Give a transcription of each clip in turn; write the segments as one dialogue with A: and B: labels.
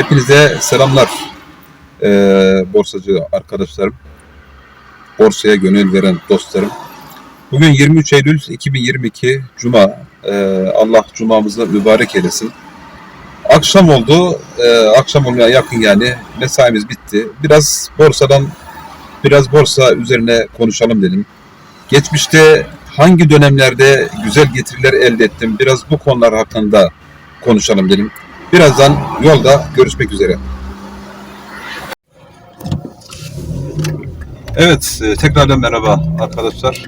A: Hepinize selamlar ee, borsacı arkadaşlarım, borsaya gönül veren dostlarım. Bugün 23 Eylül 2022 Cuma. Ee, Allah Cuma'mızı mübarek eylesin. Akşam oldu, ee, akşam olmaya yakın yani mesaimiz bitti. Biraz borsadan, biraz borsa üzerine konuşalım dedim. Geçmişte hangi dönemlerde güzel getiriler elde ettim, biraz bu konular hakkında konuşalım dedim. Birazdan yolda görüşmek üzere. Evet, e, tekrardan merhaba arkadaşlar.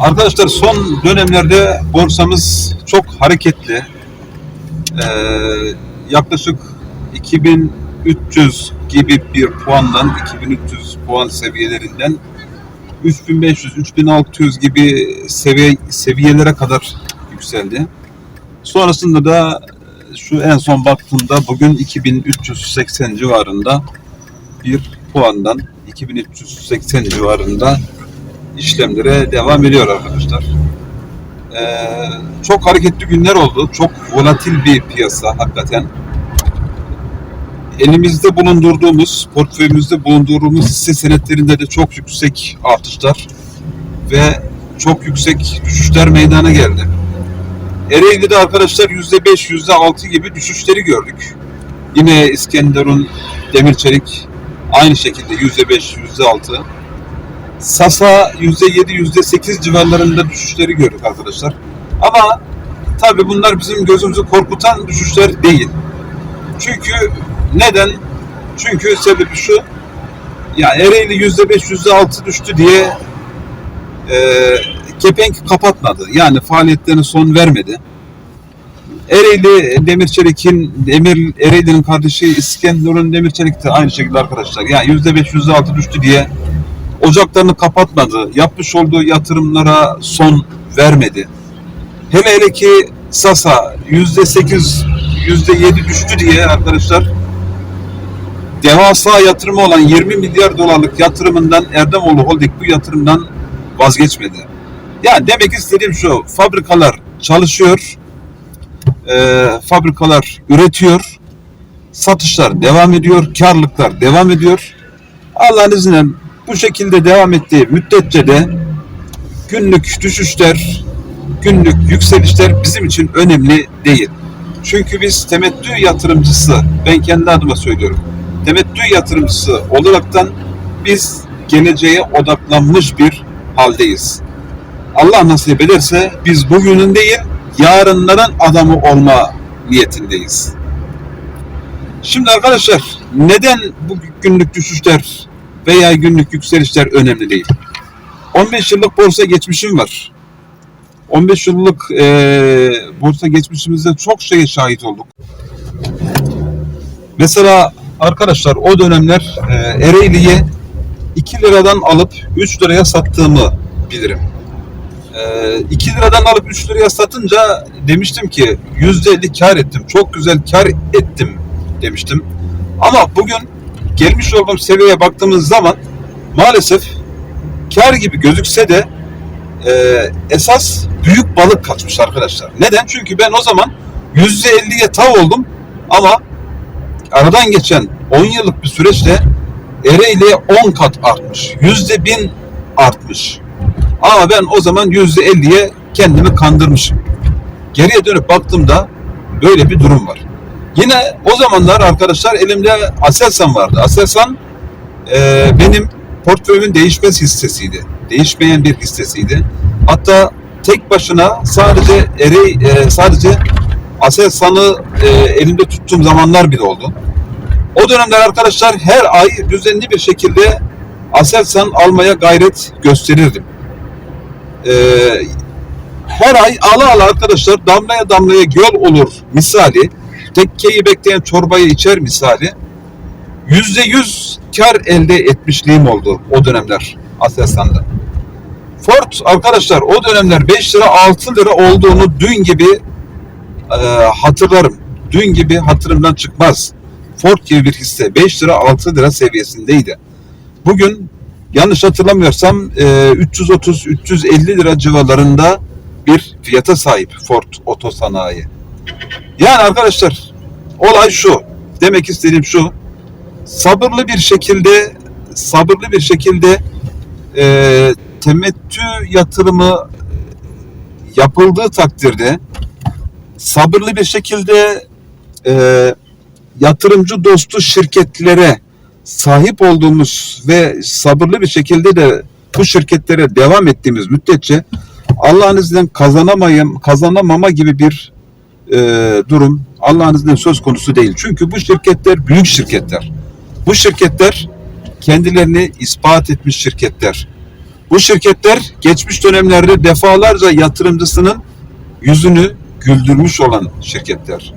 A: Arkadaşlar son dönemlerde borsamız çok hareketli. Ee, yaklaşık 2300 gibi bir puandan, 2300 puan seviyelerinden 3500-3600 gibi seviye, seviyelere kadar yükseldi. Sonrasında da şu en son baktığımda bugün 2380 civarında bir puandan 2380 civarında işlemlere devam ediyor arkadaşlar. Ee, çok hareketli günler oldu. Çok volatil bir piyasa hakikaten. Elimizde bulundurduğumuz, portföyümüzde bulundurduğumuz hisse senetlerinde de çok yüksek artışlar ve çok yüksek düşüşler meydana geldi. Ereğli'de arkadaşlar %5, %6 gibi düşüşleri gördük. Yine İskenderun, Demirçelik aynı şekilde %5, %6. Sasa %7, %8 civarlarında düşüşleri gördük arkadaşlar. Ama tabii bunlar bizim gözümüzü korkutan düşüşler değil. Çünkü neden? Çünkü sebebi şu. Ya Ereğli %5, %6 düştü diye kepenk kapatmadı. Yani faaliyetlerine son vermedi. Ereğli Demirçelik'in Demir Ereğli'nin kardeşi İskenderun Demirçelik de aynı şekilde arkadaşlar. Yani yüzde beş, yüzde altı düştü diye ocaklarını kapatmadı. Yapmış olduğu yatırımlara son vermedi. Hele hele ki Sasa yüzde sekiz, yüzde yedi düştü diye arkadaşlar devasa yatırımı olan 20 milyar dolarlık yatırımından Erdemoğlu Holding bu yatırımdan vazgeçmedi. Yani demek istediğim şu, fabrikalar çalışıyor, e, fabrikalar üretiyor, satışlar devam ediyor, karlılıklar devam ediyor. Allah'ın izniyle bu şekilde devam ettiği müddetçe de günlük düşüşler, günlük yükselişler bizim için önemli değil. Çünkü biz temettü yatırımcısı, ben kendi adıma söylüyorum, temettü yatırımcısı olaraktan biz geleceğe odaklanmış bir haldeyiz. Allah nasip ederse biz bugünün değil, yarınların adamı olma niyetindeyiz. Şimdi arkadaşlar neden bu günlük düşüşler veya günlük yükselişler önemli değil? 15 yıllık borsa geçmişim var. 15 yıllık e, borsa geçmişimizde çok şeye şahit olduk. Mesela arkadaşlar o dönemler e, Ereğli'ye 2 liradan alıp 3 liraya sattığımı bilirim. E, 2 liradan alıp 3 liraya satınca demiştim ki %50 kar ettim. Çok güzel kar ettim demiştim. Ama bugün gelmiş olduğum seviyeye baktığımız zaman maalesef kar gibi gözükse de e, esas büyük balık kaçmış arkadaşlar. Neden? Çünkü ben o zaman %50'ye tav oldum ama aradan geçen 10 yıllık bir süreçte Ereğli'ye 10 kat artmış. %1000 artmış. Ama ben o zaman %50'ye kendimi kandırmışım. Geriye dönüp baktığımda böyle bir durum var. Yine o zamanlar arkadaşlar elimde Aselsan vardı. Aselsan e, benim portföyümün değişmez hissesiydi. Değişmeyen bir hissesiydi. Hatta tek başına sadece Erey, e, sadece Aselsan'ı e, elimde tuttuğum zamanlar bile oldu. O dönemler arkadaşlar her ay düzenli bir şekilde Aselsan almaya gayret gösterirdim. Ee, her ay ala ala arkadaşlar damlaya damlaya göl olur misali tekkeyi bekleyen çorbayı içer misali yüzde yüz kar elde etmişliğim oldu o dönemler Aselsan'da. Ford arkadaşlar o dönemler 5 lira 6 lira olduğunu dün gibi e, hatırlarım. Dün gibi hatırımdan çıkmaz. Ford gibi bir hisse 5 lira 6 lira seviyesindeydi. Bugün yanlış hatırlamıyorsam e, 330-350 lira civarlarında bir fiyata sahip Ford Otosanayi. Yani arkadaşlar olay şu. demek istediğim şu. Sabırlı bir şekilde sabırlı bir şekilde e, temettü yatırımı yapıldığı takdirde sabırlı bir şekilde e, yatırımcı dostu şirketlere sahip olduğumuz ve sabırlı bir şekilde de bu şirketlere devam ettiğimiz müddetçe Allah'ın izniyle kazanamayım, kazanamama gibi bir e, durum Allah'ın izniyle söz konusu değil. Çünkü bu şirketler büyük şirketler. Bu şirketler kendilerini ispat etmiş şirketler. Bu şirketler geçmiş dönemlerde defalarca yatırımcısının yüzünü güldürmüş olan şirketler.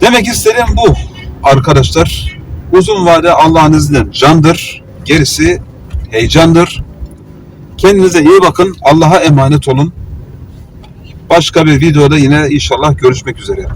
A: Demek istediğim bu arkadaşlar. Uzun vade Allah'ın izniyle candır. Gerisi heyecandır. Kendinize iyi bakın. Allah'a emanet olun. Başka bir videoda yine inşallah görüşmek üzere.